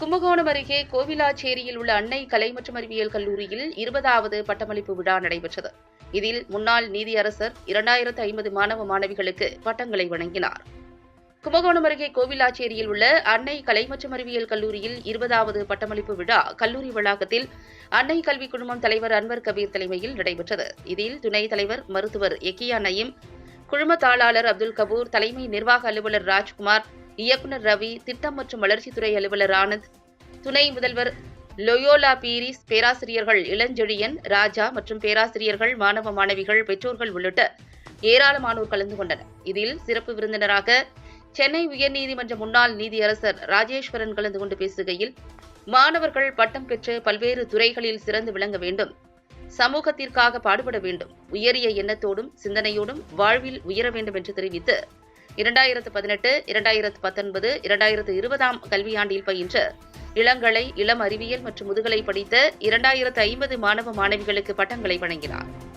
கும்பகோணம் அருகே கோவிலாச்சேரியில் உள்ள அன்னை கலை மற்றும் அறிவியல் கல்லூரியில் இருபதாவது பட்டமளிப்பு விழா நடைபெற்றது. இதில் முன்னாள் நீதியரசர் இரண்டாயிரத்து ஐம்பது மாணவ மாணவிகளுக்கு பட்டங்களை வழங்கினார். கும்பகோணம் அருகே கோவிலாச்சேரியில் உள்ள அன்னை கலை மற்றும் அறிவியல் கல்லூரியில் இருபதாவது பட்டமளிப்பு விழா கல்லூரி வளாகத்தில் அன்னை கல்விக் குழுமம் தலைவர் அன்வர் கபீர் தலைமையில் நடைபெற்றது. இதில் துணைத் தலைவர் மருத்துவர் எக்கியா நயீம் குழும தாளாளர் அப்துல் கபூர் தலைமை நிர்வாக அலுவலர் ராஜ்குமார் இயக்குநர் ரவி திட்டம் மற்றும் வளர்ச்சித்துறை அலுவலர் ஆனந்த் துணை முதல்வர் லொயோலா பீரிஸ் பேராசிரியர்கள் இளஞ்செழியன் ராஜா மற்றும் பேராசிரியர்கள் மாணவ மாணவிகள் பெற்றோர்கள் உள்ளிட்ட ஏராளமானோர் கலந்து கொண்டனர். இதில் சிறப்பு விருந்தினராக சென்னை உயர்நீதிமன்ற முன்னாள் நீதியரசர் ராஜேஸ்வரன் கலந்து கொண்டு பேசுகையில் மாணவர்கள் பட்டம் பெற்று பல்வேறு துறைகளில் சிறந்து விளங்க வேண்டும் சமூகத்திற்காக பாடுபட வேண்டும் உயரிய எண்ணத்தோடும் சிந்தனையோடும் வாழ்வில் உயர வேண்டும் என்று தெரிவித்து இரண்டாயிரத்து பதினெட்டு இரண்டாயிரத்து பத்தொன்பது இரண்டாயிரத்து இருபதாம் கல்வியாண்டில் பயின்ற இளங்கலை இளம் அறிவியல் மற்றும் முதுகலை படித்த இரண்டாயிரத்து ஐம்பது மாணவ மாணவிகளுக்கு பட்டங்களை வழங்கினார்.